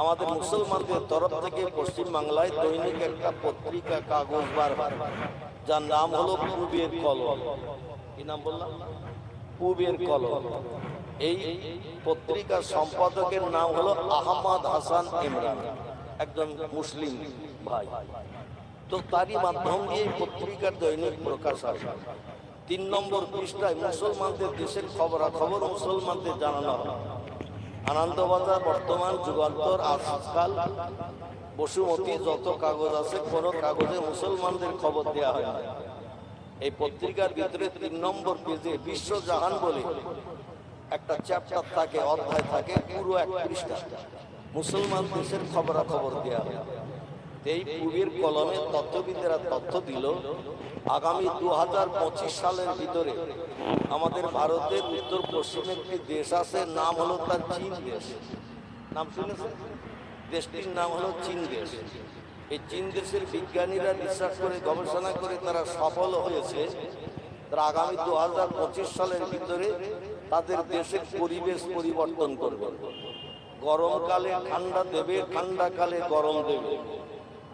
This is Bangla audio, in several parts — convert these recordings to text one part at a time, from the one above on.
আমাদের মুসলমানদের তরফ থেকে পশ্চিম বাংলায় দৈনিক একটা পত্রিকা, কাগজ বার যার নাম হলো পূবের কলম। কি নাম বললাম? পূবের কলম। এই পত্রিকার সম্পাদকের নাম হলো আহমদ হাসান ইমরান, একজন মুসলিম ভাই। তো তারই মাধ্যম দিয়ে পত্রিকার দৈনিক প্রকাশ হয়। তিন নম্বর পৃষ্ঠায় মুসলমানদের দেশের খবরাখবর মুসলমানদের জানানো হয়। আনন্দবাজার বর্তমান যুগান্তর আজকাল বসুমতী যত কাগজ আছে, কোনো কাগজে মুসলমানদের খবর দেওয়া হয় না। এই পত্রিকার ভিতরে তিন নম্বর পেজে বিশ্বজাহান বলে একটা চ্যাপ্টার থাকে, অধ্যায় থাকে, পুরো এক পৃষ্ঠা। মুসলমান দেশের খবরাখবর দেওয়া হয়। এই পূবের কলমে তথ্যবিদেরা তথ্য দিল আগামী দু হাজার পঁচিশ সালের ভিতরে আমাদের ভারতের উত্তর পশ্চিমে একটি দেশ আছে, নাম হলো তার চীন দেশ। নাম শুনেছেন? দেশটির নাম হলো চীন দেশ। এই চীন দেশের বিজ্ঞানীরা রিসার্চ করে, গবেষণা করে তারা সফল হয়েছে। তারা আগামী দু হাজার পঁচিশ সালের ভিতরে তাদের দেশের পরিবেশ পরিবর্তন করবে। গরমকালে ঠান্ডা দেবে ঠান্ডাকালে গরম দেবে।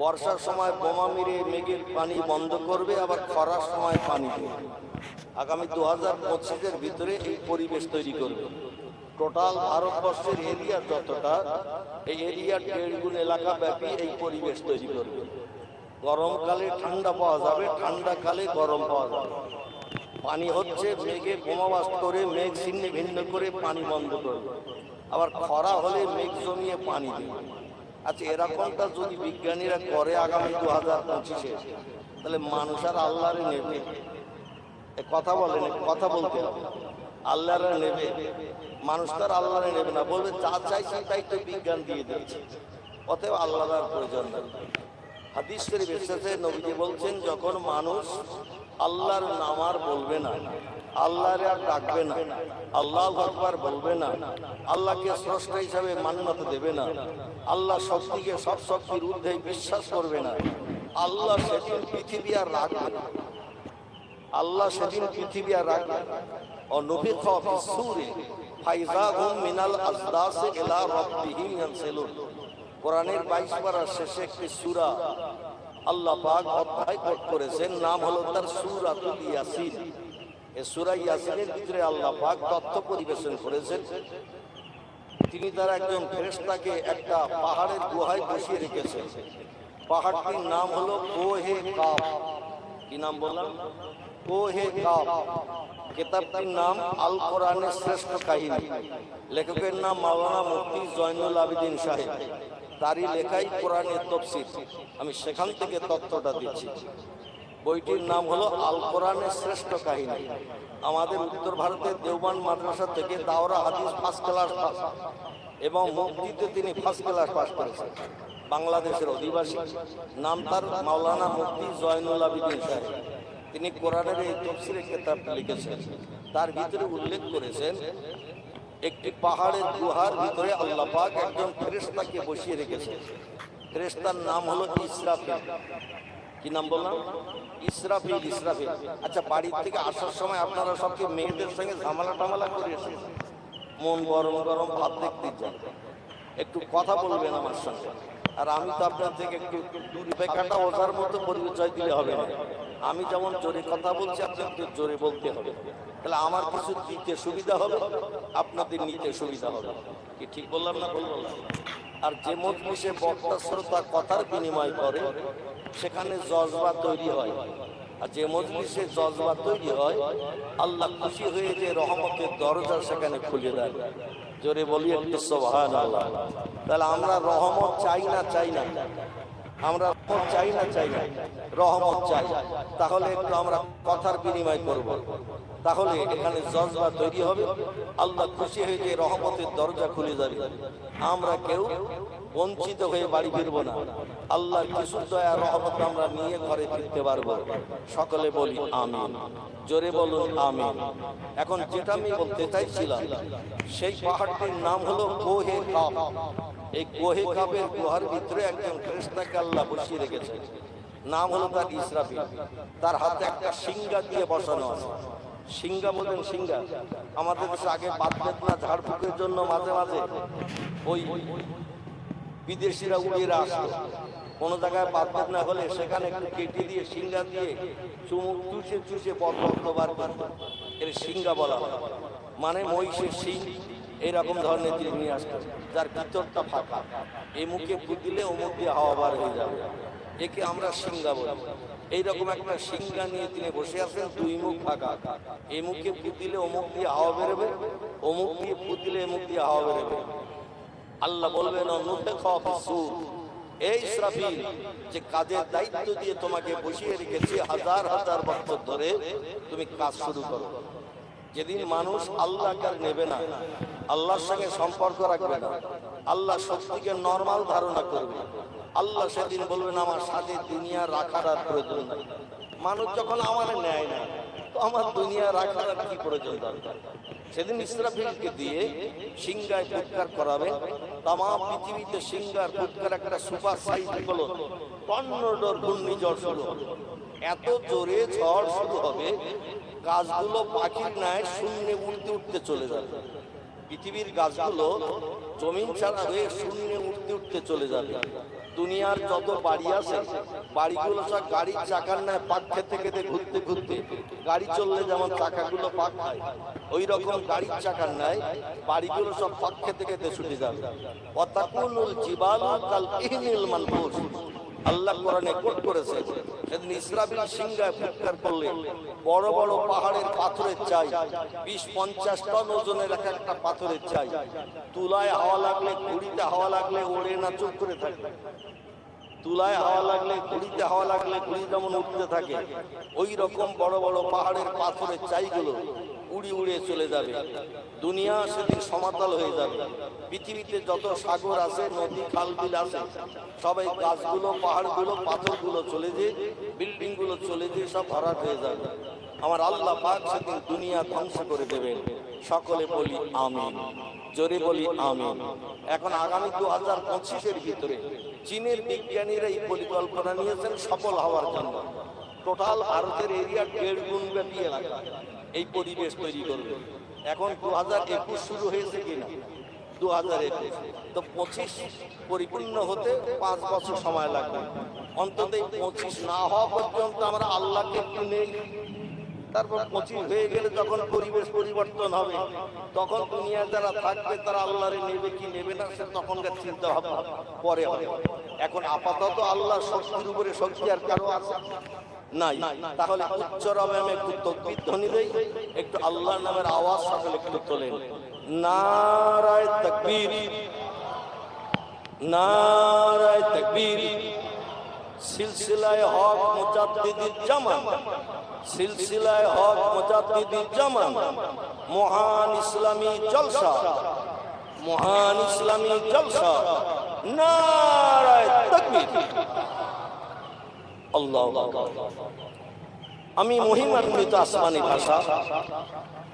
বর্ষার সময় বোমা মেরে মেঘের পানি বন্ধ করবে, আবার খরার সময় পানি দেবে আগামী দু হাজার পঁচিশের ভিতরে এই পরিবেশ তৈরি করবে। টোটাল ভারতবর্ষের এরিয়া যতটা, এই এরিয়ার দেড় গুণ এলাকা ব্যাপী এই পরিবেশ তৈরি করবে। গরমকালে ঠান্ডা পাওয়া যাবে, ঠান্ডাকালে গরম পাওয়া যাবে। পানি হচ্ছে মেঘে বোমাবাস করে, মেঘ ছিন্ন ভিন্ন করে পানি বন্ধ করবে। আবার খরা হলে মেঘ জমিয়ে পানি দেবে। আচ্ছা এরকমটা যদি বিজ্ঞানীরা করে আগামী দু হাজার পঁচিশে, তাহলে মানুষ আর আল্লাহরে নেবে? কথা বলেন কথা বলতে হবে। আল্লাহরা নেবে? মানুষ তার আল্লাহরে নেবে না। বলবে, যা চাইছে তাই তো বিজ্ঞান দিয়ে দিচ্ছে। অতএব আল্লাহর প্রয়োজন নেই। হাদিস শরীফ এসেছে নবীজি বলছেন, যখন মানুষ আল্লাহর নাম আর বলবে না। আল্লাহর আর ডাকবে না। আল্লাহ আকবার বলবে না। আল্লাহকে স্রষ্টা হিসাবে মান্যতা দেবে না। আল্লাহ শক্তিকে সব শক্তির ঊর্ধ্বে বিশ্বাস করবে না। আল্লাহ সেদিন পৃথিবী আর রাখবে না। আল্লাহ সেদিন পৃথিবী আর রাখবে ও নফিখ ফিসসুরি ফাইজাহুম মিনাল আজদাসি ইলা রাব্বিহিম ইয়ানসিলুন। কোরআনের 22 পারার শেষে একটি সূরা আল্লাহ পাক অধ্যায় করেছেন, নাম হলো তার সূরাতুল ইয়াসিন। এই সূরা ইয়াসিনের ভিতরে আল্লাহ পাক তথ্য পরিবেশন করেছেন। তিনি তার একজন ফেরেশতাকে একটা পাহাড়ের গুহায় বসিয়ে রেখেছেন। পাহাড়টির নাম হলো কোহে কাফ কি নাম বললাম? কোহে কাফ কিতাবটির নাম আল কোরআনের শ্রেষ্ঠ কাহিনী। লেখকের নাম মাওলানা মুফতি জয়নুল আবেদিন সাহেব। তারই লেখাই কোরআনের তফসির। আমি সেখান থেকে তথ্যটা দিচ্ছি। বইটির নাম হলো আল কোরআনের শ্রেষ্ঠ কাহিনী। আমাদের উত্তর ভারতের দেওবান মাদ্রাসা থেকে দাওরা হাদিস ফার্স্ট ক্লাস পাস। এবং মুক্তিতে তিনি ফার্স্ট ক্লাস পাস করেছেন। বাংলাদেশের অধিবাসী। নাম তার মাওলানা মুফতি জয়নুল আবিদিন সাহেব। তিনি কোরআনের এই তফসিরে কেতাব লিখেছেন। তার ভিতরে উল্লেখ করেছেন একটি পাহাড়ের গুহার ভিতরে আল্লাহ পাক একজন ফেরেস্তাকে বসিয়ে রেখেছে। ফেরেস্তার নাম হলো ইসরাফিল। কি নাম বললাম? ইসরাফিল ইসরাফিল। আচ্ছা বাড়ির থেকে আসার সময় আপনারা সবকে মেয়েদের সঙ্গে ঝামেলা টামালা করে এসেছেন। মন গরম গরম ভাব দেখতে চান একটু কথা বলবেন আমার সঙ্গে। আর আমি তো আপনার থেকে একটু দূর ওঝার মতো পরিচয় দিলে হবে আমি যেমন জোরে কথা বলছি, আপনাকে জোরে বলতে হবে। তাহলে আমার কিছু দিতে সুবিধা হবে, আপনাদের নিতে সুবিধা হবে। কি ঠিক বললাম না বললাম? আর যে মজলিসে বক্তা শ্রোতা কথার বিনিময় করে, সেখানে জজবা তৈরি হয়। আর যে মজলিসে জজবা তৈরি হয়, আল্লাহ খুশি হয়ে যে রহমতের দরজা সেখানে খুলে দেয় জোরে বলি একটু আল্লাহ তাহলে আমরা রহমত চাই না চাই না? আমরা রহমত চাই না চাই না? রহমত চাই। তাহলে একটু আমরা কথার বিনিময় করব। তাহলে এখানে জজবা তৈরি হবে। আল্লাহ খুশি হয়ে যে রহমতের দরজা খুলে যাবে। আমরা কেউ বঞ্চিত হয়ে বাড়ি ফিরবো না। আল্লাহর কিছু দয়া, রহমত আমরা নিয়ে ঘরে ফিরতে পারব। সকলে বলি আমিন। জোরে বলুন আমিন। এখন যেটা আমি বলতে চাইছিলাম, সেই পাহাড়টির নাম হলো কোহে কাপ এই কোহে কাপের গুহার ভিতরে একজন ফেরেশতাকে আল্লাহ বসিয়ে রেখেছে নাম হলো তার ইসরাফিল। তার হাতে একটা সিঙ্গা দিয়ে বসানো আছে। সিঙ্গা বলেন সিঙ্গা আমাদের আগে বাদ বেদনা ঝাড়ফুঁকের জন্য মাঝে মাঝে। ওই বিদেশিরা উড়িয়ে আসতো। কোনো জায়গায় বাদ না হলে সেখানে একটু কেটে দিয়ে সিঙ্গা দিয়ে চুমুক, চুষে চুষে পর্বত বার করত। এর সিঙ্গা বলা হয়। মানে মহিষের সিং এইরকম ধরনের জিনিস নিয়ে আসতো, যার ভিতরটা ফাঁকা। এই মুখে ফুট দিলে মুখ দিয়ে হাওয়া বার হয়ে যাবে। একে আমরা সিঙ্গা বলি। এইরকম একটা সিঙ্গা নিয়ে তিনি বসে আছেন, দুই মুখ ফাঁকা। এই মুখে ফুট দিলে মুখ দিয়ে হাওয়া বেরোবে মুখ দিয়ে ফুট দিলে এ মুখ দিয়ে হাওয়া বেরোবে। আল্লাহ বলবেন এই ইসরাফিল যে কাজের দায়িত্ব দিয়ে তোমাকে বসিয়ে রেখেছি হাজার হাজার বছর ধরে তুমি কাজ শুরু করো। যেদিন মানুষ আল্লাহকে নেবে না, আল্লাহর সঙ্গে সম্পর্ক রাখবে না, আল্লাহ সত্যিকে নর্মাল ধারণা করবে। আল্লাহ সেদিন বলবেন, আমার সাথে দুনিয়া রাখার আর প্রয়োজন নাই। মানুষ যখন আমার নেয় না তো আমার দুনিয়া রাখার আর কি প্রয়োজন দরকার? সেদিন ইসরাফিলকে দিয়ে সিংহায় ফুৎকার করাবে। তাম পৃথিবীতে সিংহার ফুৎকার একটা সুপার সাইজ হলো টর্নেডোর ঘূর্ণিঝড় শুরু। এত জোরে ঝড় শুরু হবে, গাছগুলো পাখির ন্যায় শূন্যে উঠতে উঠতে চলে যাবে। পৃথিবীর গাছগুলো জমিন ছাড়া হয়ে শূন্যে উঠতে উঠতে চলে যাবে। দুনিয়ার যত বাড়ি আছে বাড়িগুলো সব গাড়ির চাকার নেয় পাক খেতে খেতে ঘুরতে ঘুরতে গাড়ি চললে যেমন চাকাগুলো পাক খায় ওই রকম গাড়ির চাকার নেয় বাড়িগুলো সব পাক খেতে খেতে ছুটে যাবে। অতাকুনুল জিবালু কাল ইহনিল মানফুস আল্লাহ কোরআনে কোট করেছে সেদিন ইসরাফিল সিংহায় ফুৎকার করলে বড় বড় পাহাড়ের পাথরের চাই, বিশ পঞ্চাশ টন ওজনের এক একটা পাথরের চাই। তুলায় হাওয়া লাগলে, ঘুড়িতে হাওয়া লাগলে ওড়ে না, চুপ করে থাকে তুলায় হাওয়া লাগলে ঘুড়িতে হাওয়া লাগলে ঘুড়ি যেমন উঠতে থাকে ওই রকম বড় বড় পাহাড়ের পাথরের চাইগুলো উড়ি উড়ে চলে যাবে। দুনিয়া সেদিন সমাতল হয়ে যাবে। পৃথিবীতে যত সাগর আছে, নদী, খাল, বিল আছে, সবাই গাছগুলো, পাহাড়গুলো, পাথরগুলো চলে যে বিল্ডিংগুলো চলে যে সব ভরাট হয়ে যাবে। আমার আল্লাহ পাক সেদিন দুনিয়া ধ্বংস করে দেবেন। সকলে বলি আমিন। জোরে বলি আমিন। এখন আগামী দু হাজার পঁচিশের ভিতরে চীনের বিজ্ঞানীরা এই পরিকল্পনা নিয়েছেন সফল হওয়ার জন্য। টোটাল ভারতের এরিয়া দেড় গুণ ব্যাপী এলাকা। এই পরিবেশ তৈরি করবে। এখন দু হাজার একুশ শুরু হয়েছে কিনা? দু হাজার একুশ। তো পঁচিশ পরিপূর্ণ হতে পাঁচ বছর সময় লাগবে। অন্তত এই পঁচিশ না হওয়া পর্যন্ত আমরা আল্লাহকে একটু নেই। তারপর পঁচিশ হয়ে গেলে যখন পরিবেশ পরিবর্তন হবে। তখন দুনিয়া যারা থাকবে, তারা আল্লাহরে নেবে কি নেবে না, সে তখনকার চিন্তা ভাবনা পরে হবে। এখন আপাতত আল্লাহ শক্তির উপরে শক্তি আর কারও আছে? নাই। তাহলে উচ্চরমে আমি একটু তকবির ধ্বনি একটু আল্লাহর নামের আওয়াজ সকলে একটু তোলেন। নারায় তকবীর। নারায় তকবীর। সিলসিলায় হক মুজাদ্দিদির জামান সিলসিলায় হক মুজাদ্দিদির জামান, মহান ইসলামী জলসা, মহান ইসলামী জলসা, নারায় তাকবীর। আল্লাহু আকবার। আমি মহিমান্বিত আসমানি ভাষা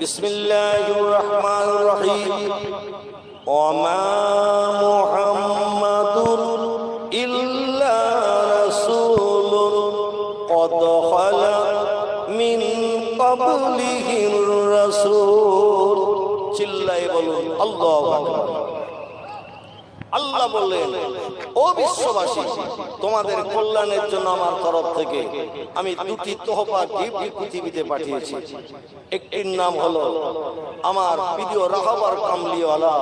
বিসমিল্লাহির রহমানির রহিম ওমা মুহাম্মাদুর ইল্লা রাসূলুন قد خلا من قبله الرسول চিল্লায় বলুন আল্লাহু আকবার আল্লাহ বললেন, ও বিশ্ববাসী, তোমাদের কল্যাণের জন্য আমার তরফ থেকে আমি দুটি তোহফা গিফট পৃথিবীতে পাঠিয়েছি। একটির নাম হলো, আমার প্রিয় রাহাবার কামলিওয়ালা,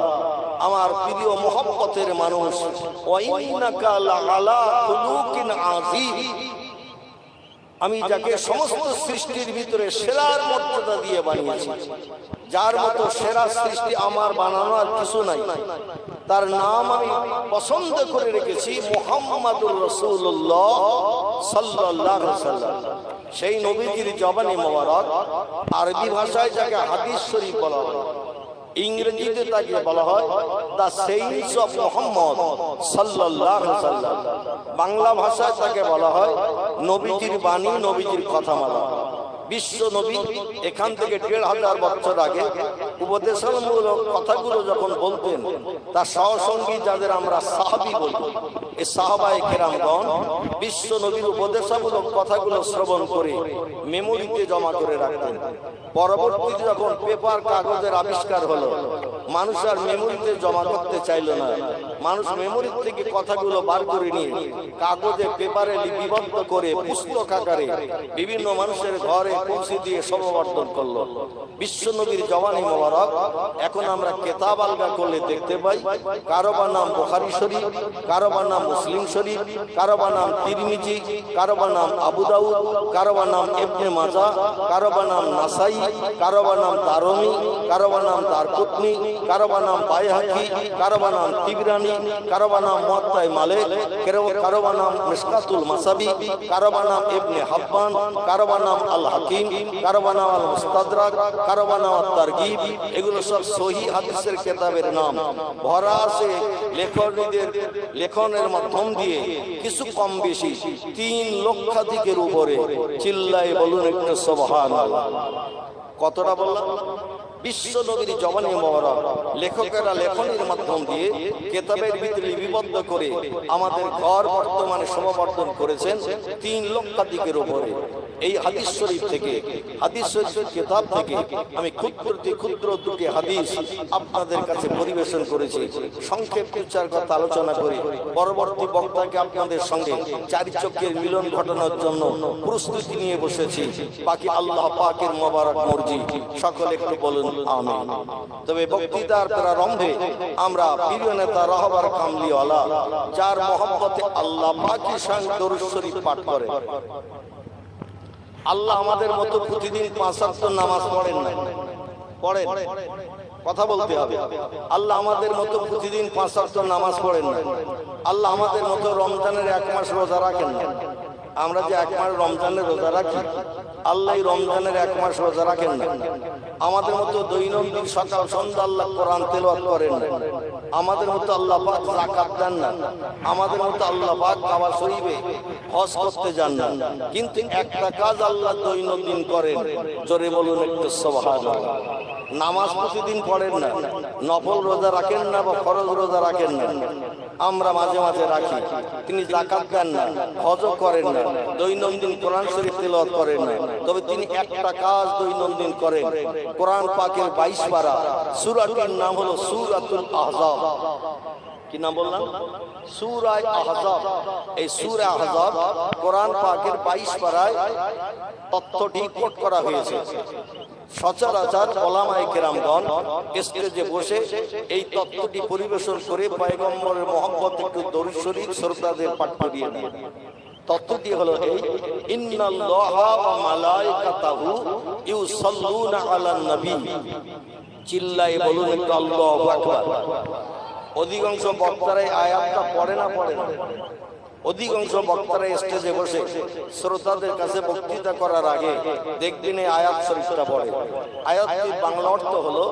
আমার প্রিয় মোহাম্মতের মানুষ আমি যাকে সমস্ত সৃষ্টির ভিতরে সেরার মর্যাদা দিয়ে বানিয়েছি, যার মতো সেরা সৃষ্টি আমার বানানো আর কিছু নাই। তার নাম আমি পছন্দ করে রেখেছি রসুল্লাহ সাল্লাহ সেই নবীজির জবানি মোবারক, আরবি ভাষায় যাকে হাদিস শরীফ বলা হয়, ইংরেজিতে তাকে বলা হয় দ্য সেইন্স অফ মোহাম্মদ সাল্লাম বাংলা ভাষায় তাকে বলা হয় নবীজির বাণী, নবীজির কথামালা বিশ্ব নবী এখান থেকে দেড় হাজার বছর আগে উপদেশমূলক কথাগুলো যখন বলতেন, তার সহসঙ্গী যাদের আমরা সাহাবি বলি, এই সাহাবায়ে কেরামগণ বিশ্ব নবীর উপদেশামূলক কথাগুলো শ্রবণ করে মেমোরিতে জমা করে রাখতেন। পরবর্তীতে যখন পেপার, কাগজের আবিষ্কার হলো, মানুষ আর মেমোরিতে জমা করতে চাইল না। মানুষ মেমোরি থেকে কথাগুলো বার করে নিয়ে কাগজে, পেপারে লিপিবদ্ধ করে, পুস্তক আকারে বিভিন্ন মানুষের ঘরে পৌঁছে দিয়ে সমাবর্তন করল বিশ্ব নবীর জওয়ানি মোবারক এখন আমরা কেতাব আলগা করলে দেখতে পাই কারও বা নাম বোখারি শরীফ কারও বা নাম মুসলিম শরীফ কারও বা নাম তিরমিজি কারোবার নাম আবু দাউদ কারও নাম ইবনে মাজা কারোবার নাম নাসাই কারও বা নাম দারমি কারও বা নাম দারকুতনি কারও বা নাম বাইহাকি কারও বা নাম তিবরানি কারও বা নাম মুয়াত্তাই মালিক কারো- কারও নাম মিশকাতুল মাসাবি কারও বা নাম ইবনে হাব্বান কারও বা নাম আল হাকিম মুস্তাদরাক তারগিব, এগুলো সব সহি হাদিসের কেতাবের নাম। ভরা আছে লেখনের মাধ্যম দিয়ে, কিছু কম বেশি, তিন লক্ষাধিকের উপরে। চিল্লাই বলুন একটু সবহান কতটা বললাম? বিশ্ব নবীর জবানি মহরম। লেখকেরা লেখনের মাধ্যম দিয়ে কেতাবের ভিতরে লিপিবদ্ধ করে আমাদের ঘর বর্তমানে সমাবর্তন করেছেন তিন লক্ষাধিকের উপরে। এই হাদিস শরীফ থেকে, হাদিস শরীফের কেতাব থেকে আমি ক্ষুদ্রটি ক্ষুদ্র দুটি হাদিস আপনাদের কাছে পরিবেশন করেছি। সংক্ষেপ চার কথা আলোচনা করি। পরবর্তী বক্তাকে আপনাদের সঙ্গে চারি চক্রের মিলন ঘটানোর জন্য প্রস্তুতি নিয়ে বসেছি। বাকি আল্লাহ পাকের মোবারক মর্জি। সকলে একটু বলুন আমি তবে বক্তৃতার প্রারম্ভে আমরা প্রিয় নেতা রহবার কামলিওয়ালা যার মহব্বতে আল্লাহ পাকি সাং দরুদ পাঠ করেন। আল্লাহ আমাদের মতো প্রতিদিন পাঁচ নামাজ পড়েন না। পড়েন। কথা বলতে হবে। আল্লাহ আমাদের মতো প্রতিদিন পাঁচ নামাজ পড়েন না। আল্লাহ আমাদের মতো রমজানের এক মাস রোজা রাখেন না। আমরা যে এক মাস রমজানের রোজা রাখি, আল্লাহ রমজানের এক মাস রোজা রাখেন না। আমাদের মতো দৈনন্দিন সকাল সন্ধ্যা আল্লাহ কোরআন তেলাওয়াত করেন আমাদের মতো আল্লাহ পাক জাকাত দেন না। আমাদের মতো আল্লাহ পাক কাবা শরীফে হজ করতে যান না। কিন্তু একটা কাজ আল্লাহ দৈনন্দিন করেন, জোরে বলুন একটু নামাজ প্রতিদিন পড়েন না, নফল রোজা রাখেন না বা ফরজ রোজা রাখেন না। আমরা মাঝে মাঝে রাখি। তিনি জাকাত দেন না হজ করেন না, দৈনন্দিন কোরআন শরীফ তেল করেন না। তবে তিনি একটা কাজ দৈনন্দিন করেন। কোরআন পাকের বাইশ পারা, সুরাটির নাম হলো সুরাতুল আহজাব। কি নাম বললাম? সূরায় আহজাব। এই সুরা আহজাব কোরআন পাকের বাইশ পারায় তথ্যটি কোট করা হয়েছে। সচরাচর ওলামায়ে কেরামগণ স্টেজে বসে এই তত্ত্বটি পরিবেশন করে পয়গম্বরের মহব্বত একটু দরুদ শরীফ শ্রোতাদের পাঠ করিয়ে দেন। তত্ত্বটি হলো এই ইন্নাল্লাহা ওয়া মালাইকাতাহু ইউসাল্লুনা আলান নবী চিল্লাই বলুন আল্লাহু আকবার। অধিকাংশ বক্তারাই আয়াতটা পড়ে না পড়ে না। অধিকাংশ বক্তারা স্টেজে বসে শ্রোতাদের কাছে বক্তৃতা করার আগে দেখবেন আয়াত শরীফটা পড়ে। আয়াতটির বাংলা অর্থ হলো,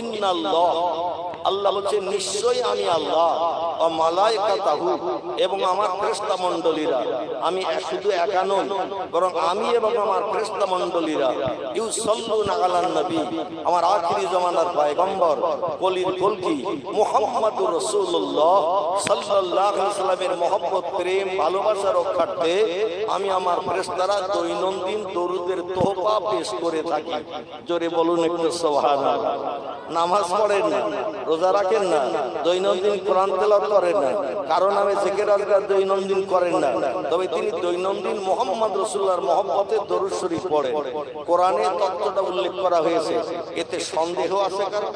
ইন্নাল্লাহ আল্লাহ বলছে, নিশ্চয়ই আমি আল্লাহ ও মালাইকাতাহু এবং আমার ফেরেশতা মণ্ডলীরা। আমি শুধু একা নই, বরং আমি এবং আমার ফেরেশতা মণ্ডলীরা। ইউসাল্লুনা আলান নবী, আমার আখিরি জমানার পয়গম্বর, কলির কলকি মুহাম্মাদুর রাসূলুল্লাহ সাল্লাল্লাহু আলাইহি সাল্লামের মহব্বত, প্রেম, ভালোবাসা রক্ষার্থে আমি আমার ফেরেশতারা দৈনন্দিন দরুদের তোহফা পেশ করে থাকি। জোরে বলুন একটু সুবহানাল্লাহ। নামাজ পড়েন না রোজা রাখেন না, দৈনন্দিন কোরআন তেলাওয়াত করেন না। কারণ আমি জেকের আজকাল দৈনন্দিন করেন না। তবে তিনি দৈনন্দিন মোহাম্মদ রসুল্লাহর মহব্বতে দরুদ শরীফ পড়েন। কোরআনে তত্ত্বটা উল্লেখ করা হয়েছে। এতে সন্দেহ আছে কারণ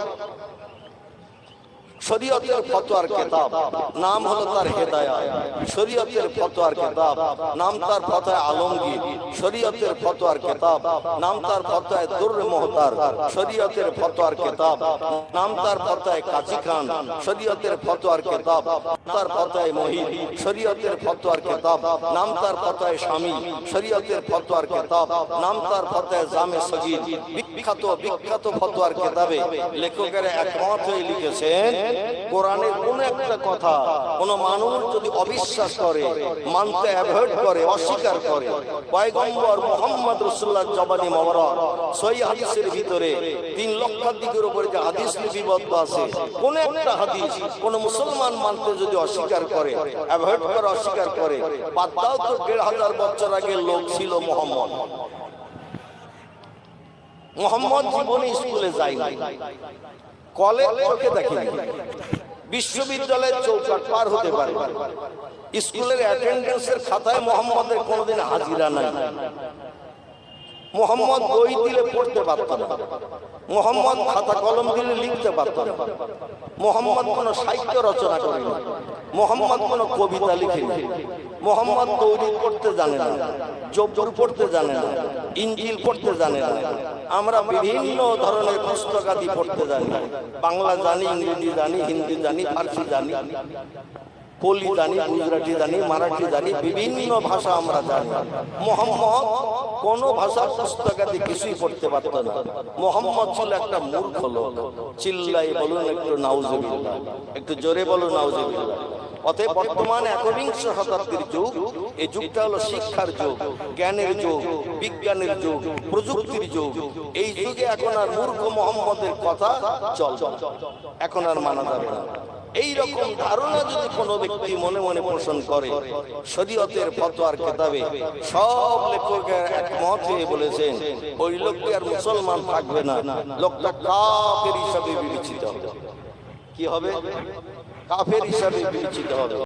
শরীয়তের ফতোয়ার কেতাব, নাম হলো তার হেদায়া শরীয়তের ফতোয়ার কেতাব, নাম তার ফতোয়া আলমগীর। শরীয়তের ফতোয়ার কেতাব, নাম তার ফতোয়ায় দুর মোহতার। শরীয়তের ফতোয়ার কেতাব, নাম তার ফতোয়ায় কাজী খান। শরীয়তের ফতোয়ার কেতাব তার ফতোয়ায় মহিদ শরীয়তের ফতোয়ার কেতাব নাম তার ফতোয়ায় স্বামী, শরীয়তের ফতোয়ার কেতাব নাম তার ফতোয়ায় জামে সগীর বিখ্যাত বিখ্যাত ফতোয়ার কেতাবে লেখকেরা একমত হয়ে লিখেছেন কোরআনের কোন একটা কথা কোন মানুষ যদি অবিশ্বাস করে, মানতে অ্যাভয়েড করে, অস্বীকার করে, পয়গম্বর মোহাম্মদ রসুল্লাহ জবানি মবরক সই হাদিসের ভিতরে তিন লক্ষাধিকের উপরে যে হাদিস লিপিবদ্ধ আছে, কোন একটা হাদিস কোন মুসলমান মানতে যদি অস্বীকার করে, অ্যাভয়েড করে, অস্বীকার করে, বাদ দাও তো দেড় হাজার বছর আগে লোক ছিল মোহাম্মদ। মোহাম্মদ জীবনে স্কুলে যায়নি। কলেজ চোখে দেখেনি। বিশ্ববিদ্যালয়ের চৌকাট পার হতে পারে। স্কুলের অ্যাটেন্ডেন্সের খাতায় মোহাম্মদের কোনোদিন হাজিরা নাই। মোহাম্মদ বই দিলে পড়তে পারত না। মোহাম্মদ খাতা কলম দিলে লিখতে পারত না। মোহাম্মদ কোনো সাহিত্য রচনা করেনি। মোহাম্মদ কোনো কবিতা লিখেনি। মোহাম্মদ তৈরি করতে জানে না, জব্বর পড়তে জানে না, ইঞ্জিল পড়তে জানে না। আমরা বিভিন্ন ধরনের পুস্তকাদি পড়তে জানি। বাংলা জানি, ইংরেজি জানি, হিন্দি জানি, ফার্সি জানি। পলি জানি, গুজরাটি জানি, মারাঠি জানি, বিভিন্ন ভাষা আমরা জানি। মোহাম্মদ কোন ভাষার পুস্তকাদি কিছুই পড়তে পারত না। মোহাম্মদ ছিল একটা মূর্খ লোক। চিল্লাই বলুন একটু নাউজুবিল্লাহ। একটু জোরে বলুন নাউজুবিল্লাহ। অতএব বর্তমান একবিংশ শতাব্দীর যুগ, এই যুগটা হলো শিক্ষার যুগ, জ্ঞানের যুগ, বিজ্ঞানের যুগ, প্রযুক্তির যুগ। এই যুগে এখন আর মূর্খ মোহাম্মদের কথা চল এখন আর মানা যাবে না। এই রকম ধারণা যদি কোনো ব্যক্তি মনে মনে পোষণ করে, শরীয়তের ফতোয়ার কেতাবে সব লেখকের একমত হয়ে বলেছেন, ওই লোকটি আর মুসলমান থাকবে না, লোকটা কাফের হিসাবে বিবেচিত হবে। কি হবে? কাফের হিসাবে বিবেচিত হবে।